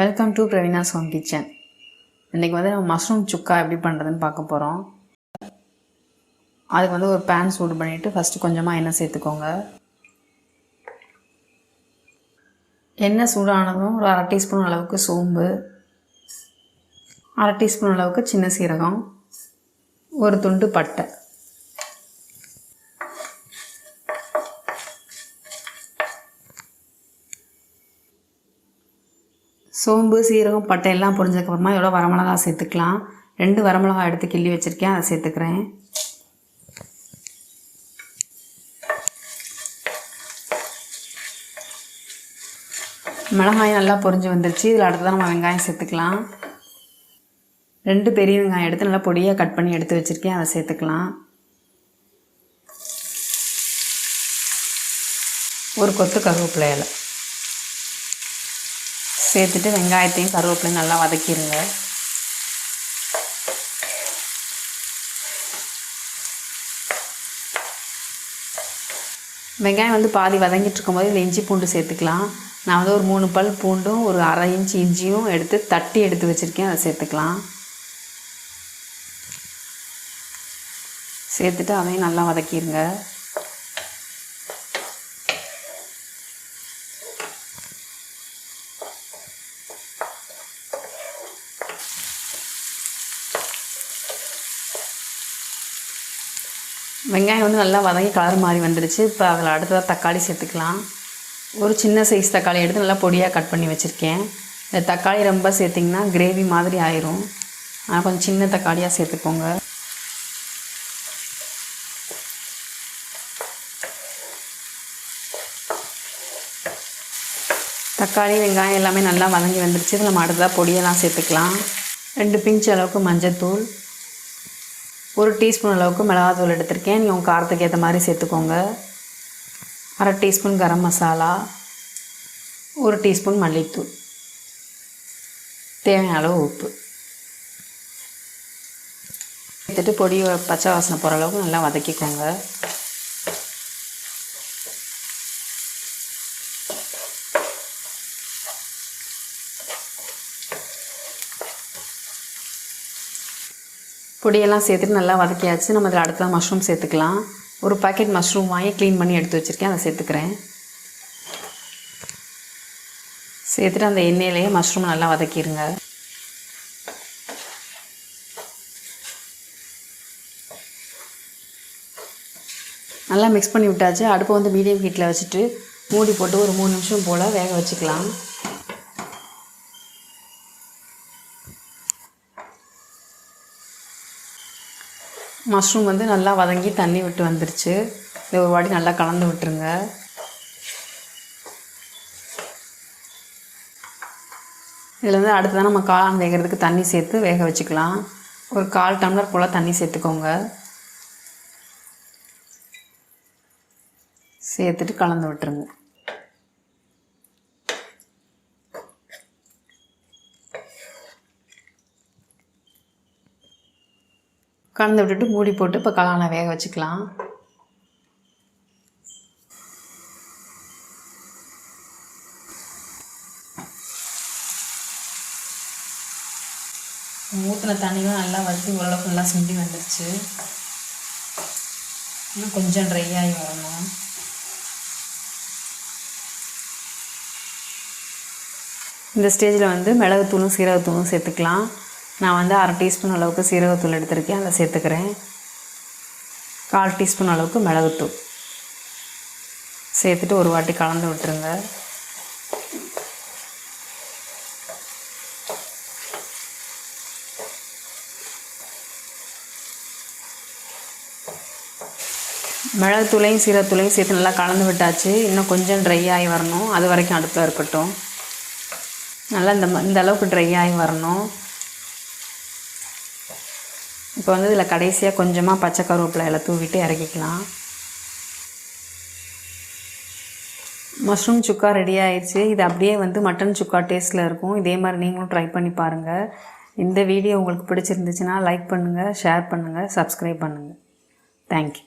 Welcome to Praveena's home kitchen இன்றைக்கி வந்து நம்ம மஷ்ரூம் சுக்கா எப்படி பண்ணுறதுன்னு பார்க்க போகிறோம் அதுக்கு வந்து ஒரு பேன் சூடு பண்ணிவிட்டு ஃபஸ்ட்டு கொஞ்சமாக எண்ணெய் சேர்த்துக்கோங்க. எண்ணெய் சூடானதும் ஒரு அரை டீஸ்பூன் அளவுக்கு சோம்பு அரை டீஸ்பூன் அளவுக்கு சின்ன சீரகம் ஒரு துண்டு பட்டை. சோம்பு சீரகம் பட்டை எல்லாம் பொரிஞ்சதுக்கப்புறமா எவ்வளோ வரமிளகா சேர்த்துக்கலாம். ரெண்டு வரமிளகா எடுத்து கிள்ளி வச்சுருக்கேன் அதை சேர்த்துக்கிறேன். மிளகாயும் நல்லா பொரிஞ்சு வந்துருச்சு. இதில் அடுத்ததான் நம்ம வெங்காயம் சேர்த்துக்கலாம். ரெண்டு பெரிய வெங்காயம் எடுத்து நல்லா பொடியாக கட் பண்ணி எடுத்து வச்சுருக்கேன் அதை சேர்த்துக்கலாம். ஒரு கொத்து கருவேப்பிலை இலை. சேர்த்துட்டு வெங்காயத்தையும் கருவேப்பிலையும் நல்லா வதக்கிடுங்க வெங்காயம் வந்து பாதி வதங்கிட்டு இருக்கும்போது இதில் இஞ்சி பூண்டு சேர்த்துக்கலாம். நான் வந்து ஒரு மூணு பல் பூண்டும் ஒரு அரை இன்ச்சு இஞ்சியும் எடுத்து தட்டி எடுத்து வச்சுருக்கேன். அதை சேர்த்துக்கலாம். சேர்த்துட்டு அதையும் நல்லா வதக்கிடுங்க வெங்காயம் வந்து நல்லா வதங்கி கலர் மாதிரி வந்துடுச்சு. இப்போ அதில் அடுத்ததாக தக்காளி சேர்த்துக்கலாம். ஒரு சின்ன சைஸ் தக்காளி எடுத்து நல்லா பொடியாக கட் பண்ணி வச்சுருக்கேன். இந்த தக்காளி ரொம்ப சேர்த்திங்கன்னா கிரேவி மாதிரி ஆயிரும். ஆனால் கொஞ்சம் சின்ன தக்காளியாக சேர்த்துக்கோங்க. தக்காளி வெங்காயம் எல்லாமே நல்லா வதங்கி வந்துடுச்சு. நம்ம அடுத்ததாக பொடியெல்லாம் சேர்த்துக்கலாம். ரெண்டு பிஞ்ச் அளவுக்கு மஞ்சத்தூள். ஒரு டீஸ்பூன் அளவுக்கு மிளகாத்தூள் எடுத்திருக்கேன். நீங்கள் உங்கள் காரத்துக்கு ஏற்ற மாதிரி சேர்த்துக்கோங்க. அரை டீஸ்பூன் கரம் மசாலா. ஒரு டீஸ்பூன் மல்லித்தூள். தேவையான அளவு உப்பு. எடுத்துட்டு பொடி பச்சை வாசனை போகிற அளவுக்கு நல்லா வதக்கிக்கோங்க. பொடியெல்லாம் சேர்த்துட்டு நல்லா வதக்கியாச்சு. நம்ம இதில் அடுத்த மஷ்ரூம் சேர்த்துக்கலாம். ஒரு பாக்கெட் மஷ்ரூம் வாங்கி க்ளீன் பண்ணி எடுத்து வச்சுருக்கேன். அதை சேர்த்துக்கிறேன். சேர்த்துட்டு அந்த எண்ணெயிலேயே மஷ்ரூம் நல்லா வதக்கிடுங்க நல்லா மிக்ஸ் பண்ணி விட்டாச்சு. அடுப்பை வந்து மீடியம் ஹீட்டில் வச்சுட்டு மூடி போட்டு ஒரு மூணு நிமிஷம் போல் வேக வச்சுக்கலாம். மஷ்ரூம் வந்து நல்லா வதங்கி தண்ணி விட்டு வந்துருச்சு. இது ஒரு வாட்டி நல்லா கலந்து விட்டுருங்க. இதில் வந்து அடுத்ததான் நம்ம காளான் வேகிறதுக்கு தண்ணி சேர்த்து வேக வச்சுக்கலாம். ஒரு கால் டம்ளர் போல் தண்ணி சேர்த்துக்கோங்க. சேர்த்துட்டு கலந்து விட்டுருங்க. கலந்து விட்டுட்டு மூடி போட்டு இப்போ காளானை வேக வச்சுக்கலாம். ஊற்றின தண்ணியும் நல்லா வச்சு ஓரளவுக்கு நல்லா சுண்டி வந்துடுச்சு இன்னும் கொஞ்சம் ட்ரை ஆகி வரணும். இந்த ஸ்டேஜில் வந்து மிளகுத்தூளும் சீரகத்தூளும் சேர்த்துக்கலாம். நான் வந்து அரை டீஸ்பூன் அளவுக்கு சீரகத்தூள் எடுத்திருக்கேன். அதை சேர்த்துக்கிறேன். கால் டீஸ்பூன் அளவுக்கு மிளகுத்தூள். சேர்த்துட்டு ஒரு வாட்டி கலந்து விட்டுருங்க. மிளகுத்தூளையும் சீரகத்தூளையும் சேர்த்து நல்லா கலந்து விட்டாச்சு. இன்னும் கொஞ்சம் ட்ரை ஆகி வரணும். அது வரைக்கும் அடுப்பில் இருக்கட்டும். நல்லா இந்த இந்த அளவுக்கு ட்ரை ஆகி வரணும். இப்போ வந்து இதில் கடைசியாக கொஞ்சமாக பச்சை கருவேப்பிலை எல்லாம் தூவிட்டு இறக்கிக்கலாம். மஷ்ரூம் சுக்கா ரெடி ஆயிடுச்சு. இது அப்படியே வந்து மட்டன் சுக்கா டேஸ்ட்டில் இருக்கும். இதே மாதிரி நீங்களும் ட்ரை பண்ணி பாருங்கள் இந்த வீடியோ உங்களுக்கு பிடிச்சிருந்துச்சுன்னா லைக் பண்ணுங்கள் ஷேர் பண்ணுங்கள் சப்ஸ்கிரைப் பண்ணுங்கள் தேங்க்யூ